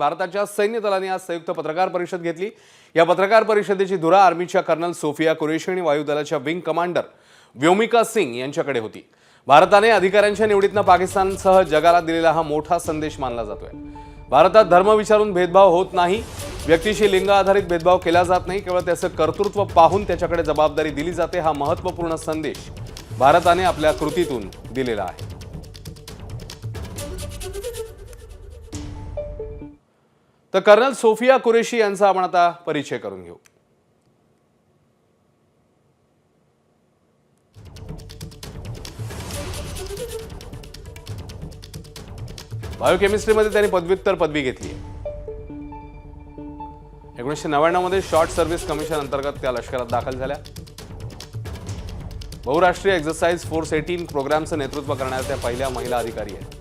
भारताच्या सैन्य दलाने आज संयुक्त पत्रकार परिषद घेतली. या पत्रकार परिषदेची धुरा आर्मीच्या कर्नल सोफिया कुरेशी आणि वायुदलाच्या विंग कमांडर व्योमिका सिंग यांच्याकडे होती. भारताने अधिकाऱ्यांच्या निवडीतनं पाकिस्तानसह जगाला दिलेला हा मोठा संदेश मानला जातोय. भारतात धर्म विचारून भेदभाव होत नाही. व्यक्तीशी लिंग आधारित भेदभाव केला जात नाही. केवळ त्याचं कर्तृत्व पाहून त्याच्याकडे जबाबदारी दिली जाते हा महत्त्वपूर्ण संदेश भारताने आपल्या कृतीतून दिलेला आहे. तर कर्नल सोफिया कुरेशी यांचा आपण आता परिचय करून घेऊ. बायोकेमिस्ट्रीमध्ये त्यांनी पदव्युत्तर पदवी घेतली आहे. एकोणीसशे नव्याण्णवमध्ये शॉर्ट सर्व्हिस कमिशन अंतर्गत त्या लष्करात दाखल झाल्या. बहुराष्ट्रीय एक्झरसाइज फोर्स एटीन प्रोग्रामचं नेतृत्व करणाऱ्या त्या पहिल्या महिला अधिकारी आहेत.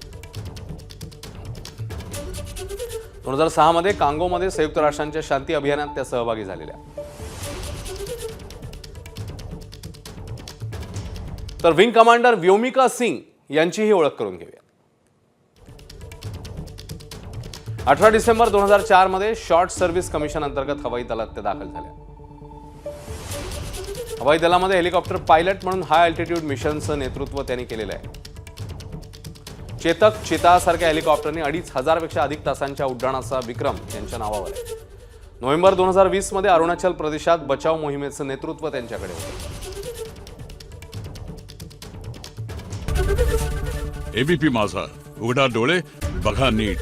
दोन हजार सहा मध्ये कांगोमध्ये संयुक्त राष्ट्रांच्या शांती अभियानात त्या सहभागी झालेल्या. तर विंग कमांडर व्योमिका सिंग यांचीही ओळख करून घेऊया. अठरा डिसेंबर दोन हजार चारमध्ये शॉर्ट सर्व्हिस कमिशन अंतर्गत हवाई दलात त्या दाखल झाल्या. हवाई दलामध्ये हेलिकॉप्टर पायलट म्हणून हाय अल्टिट्यूड मिशनचं नेतृत्व त्यांनी केलेलं आहे. चेतक चितासारख्या हेलिकॉप्टरने अडीच हजारपेक्षा अधिक तासांच्या उड्डाणाचा विक्रम यांच्या नावावर आहे. नोव्हेंबर दोन हजार वीसमध्ये अरुणाचल प्रदेशात बचाव मोहिमेचं नेतृत्व त्यांच्याकडे होतं. एबीपी माझा. उघडा डोळे बघा नीट.